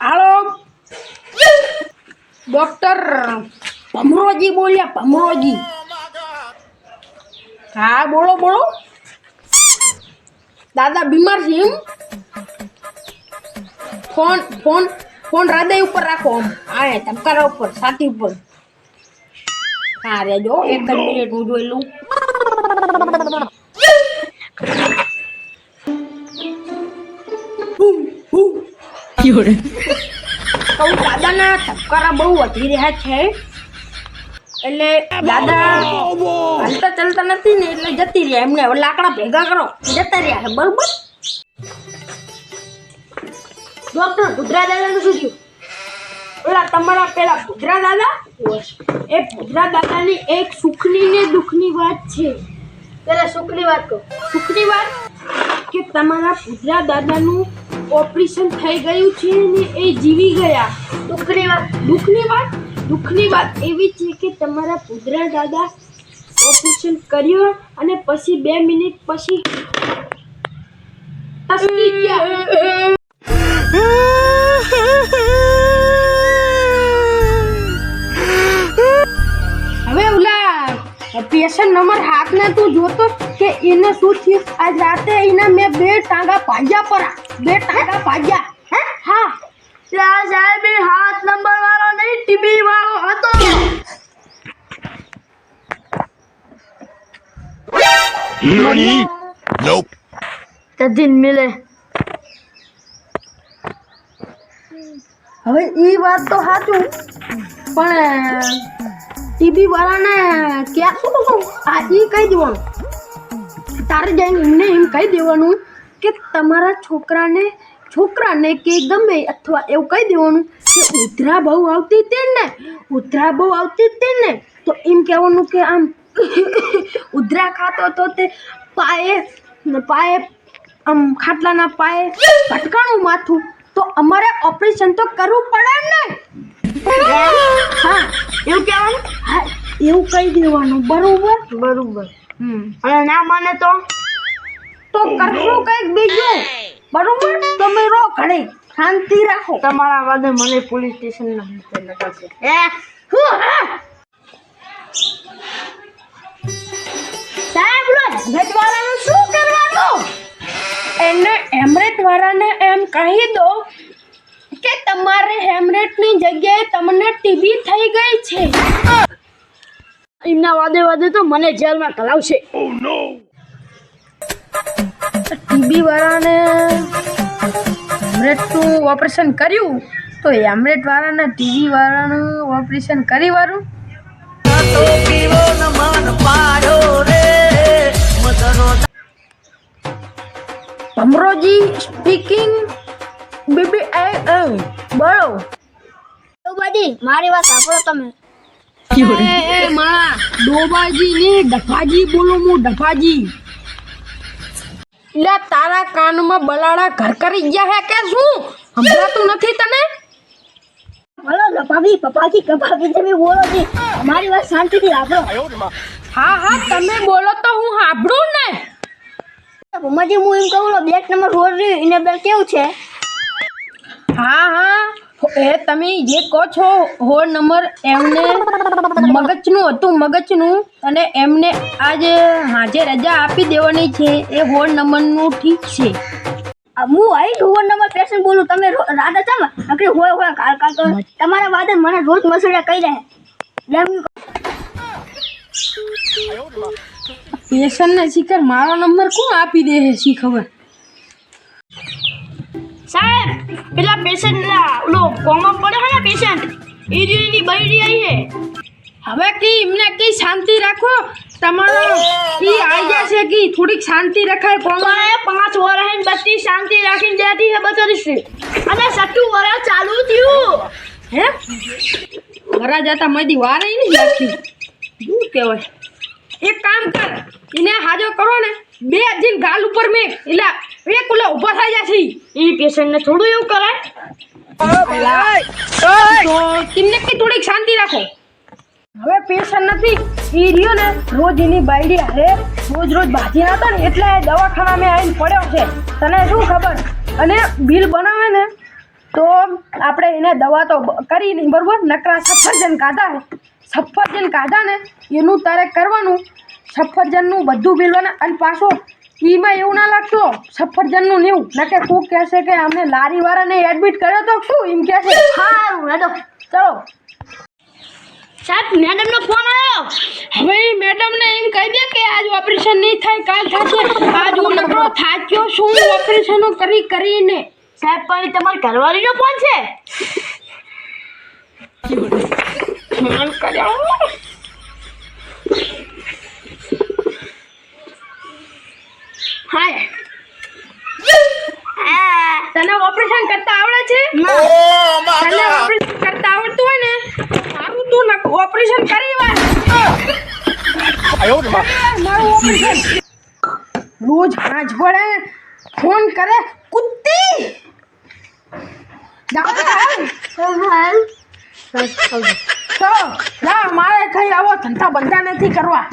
હાલો doctor ભમરોજી બોલ્યા ભમરોજી હા બોલો બોલો દાદા બીમાર છે એમ ફોન ફોન ફોન હૃદય ઉપર રાખો આમ. હા ધબકારા ઉપર, છાતી ઉપર. હા રેજો એક જ મિનિટ હું જોઈ લઉં. કહું, દાદાના ધબકારા બહુ વધી રહ્યા છે. એટલે દાદા હાલતા ચાલતા નથી ને, એટલે જતી રહ્યા. એમને લાકડા ભેગા કરો. જતા રહ્યા બરોબર? ડોક્ટર ભુદ્રા દાદાનું શું થયું ઓલા તમારા પેલા ભુદ્રા દાદા એ ભુદ્રા દાદાની એક સુખની ને દુઃખની વાત છે પેલા સુખની વાત કહો સુખની વાત કે તમારા ભુદ્રા દાદાનું ઓપરેશન થઈ ગયું છે ને એ જીવી ગયા દુઃખની વાત દુઃખની વાત દુઃખની વાત એવી છે કે તમારા ભૂતરા દાદા ઓપરેશન કર્યું અને પછી બે મિનિટ પછી ગયા નંબર હાથ ને તું જોતો કે એને શું થયું? આજ રાતે એના મેં બે ટાંગા પાડ્યા પરા. બે ટાંગા પાડ્યા. હે? હા. ત્યાં સાહેબ હાથ નંબર વાળો નહીં ટીબી વાળો હતો. તદીન મિલે. હવે ઈ વાત તો સાચું. પણ ટીબી વાળાને ક્યાં શું આ એ કહી દેવાનું. તારે જઈને એમને એમ કહી દેવાનું કે તમારા છોકરાને છોકરાને કે ગમે અથવા એવું કહી દેવાનું કે ઉધરા બહુ આવતી તેને ઉધરા બહુ આવતી તેને તો એમ કહેવાનું કે આમ ઉધરા ખાતો તો તે પાયે પાયે આમ ખાટલાના પાયે ભટકાણું માથું. તો અમારે ઓપરેશન તો કરવું પડે ને. હા. એવું કહેવાનું? હા એવું કહી દેવાનું બરોબર? બરોબર. હમ. અને ના માને તો? તો કરશું કંઈક બીજું? બરોબર? તમે રો ઘણી શાંતિ રાખો. તમારા વાદે મને પોલીસ સ્ટેશન ના એ હું? સાહેબ લો શું કરવાનું? એને હેમરેટ વાળાને એમ કહી દો કે તમારે હેમરેટની જગ્યાએ તમને ટીબી થઈ ગઈ છે? એમના વાદે વાદે તો મને જેલમાં કલાવશે. Oh. ટીબી વાળાને હેમરેટનું ઓપરેશન કર્યું? તો હેમરેટ વાળાને ટીબી વાળાનું ઓપરેશન કરી વાળું ભમરોજી સ્પીકિંગ બેબી બોલો. ડોબાજી મારી વાત સાંભળો તમે. એ એ માણા ડોબાજી ની ડફાજી બોલો હું ડફાજી. લે તારા કાનમાં બલાડા ઘર કરી ગયા હે કે શું? સંભળાતું નથી તને? બોલો ડફાજી પપ્પાજી કપાજી તમે બોલો જી. મારી વાત શાંતિથી સાંભળો. હા હા તમે બોલો તો હું સાંભળું ને. મમ્માજી હું એમ કહું બ્લેક નંબર રોડ રહ્યું એને બે કેવું છે? હા હા. એ તમે જે કહો છો હો નંબર એમને મગજનું હતું મગજનું. અને એમને આજે હાજે રજા આપી દેવાની છે એ હો નંબરનું ઠીક છે. હું આઈ રોડ નંબર પેશન્ટ બોલું? તમે રાધા ચામ નકરી હોય હોય કાલ કાલ તમારા વાદે મને રોજ મસૂડા કહી રહે પેશન્ટને શીખર મારો નંબર કોણ આપી દે છે શી ખબર? સાહેબ પેલા પેશન્ટ ઓલો કોમા પડે છે ને પેશન્ટ એ એની બૈરી આવી છે હવે કી એમને કી શાંતિ રાખો? તમારો કી આઈડિયા છે કી? થોડીક શાંતિ રખાય કોણ મારે પાંચ વર્ષ બધી શાંતિ રાખીને દેતી છે બચારી અને સટ્ટું વરા ચાલુ થયું. હે? વરા જતા મધી વાર નહીં લાગતી. શું કહેવાય? એક કામ કર એને હાજો કરો ને બે દિન ગાલ ઉપર મેં એટલે એક ઓલા ઊભા થઈ જશે એ પેશન્ટને થોડું એવું કરાય. તો કિન્ને કે થોડીક શાંતિ રાખો. હવે પેશન્ટ નથી. એ રહ્યો ને રોજ એની બાયડી હારે રોજ રોજ ભાજી ના હતા ને એટલે દવાખાના મેં આવીને પડ્યો છે. તને શું ખબર? અને બિલ બનાવે ને તો આપણે એને દવા તો કરી નહીં, બરાબર? નકરા સફરજન કાઢા સફરજન કાઢા ને એનું તારે કરવાનું. સફરજનનું બધું બિલ બના અને પાછો એમાં એવું ના લાગતો. સફરજનનું નેવું. ના કે કોક કહેશે કે અમને લારીવાળાને એડમિટ કર્યો તો શું? એમ કહેશે સારું મેડમ ચલો. સાહેબ મેડમનો ફોન આવ્યો હવે મેડમ ને એમ કહી દે કે આજ ઓપરેશન નહીં થાય કાલ થશે. આજ હું નકરો થાક્યો છું ઓપરેશનો કરી કરીને? સાહેબ પણ તમારી ઘરવાળીનો ફોન છે. ફોન કર્યો હાય હા તને ઓપરેશન કરતા આવડે છે? તને ઓપરેશન કરતા આવડતું હોય ને મારું તું ઓપરેશન કરી વાર. મારું ઓપરેશન રોજ પાંચ પડે ફોન કરે કુત્તી તો મારે કઈ આવો ધંધા બંધા નથી કરવા.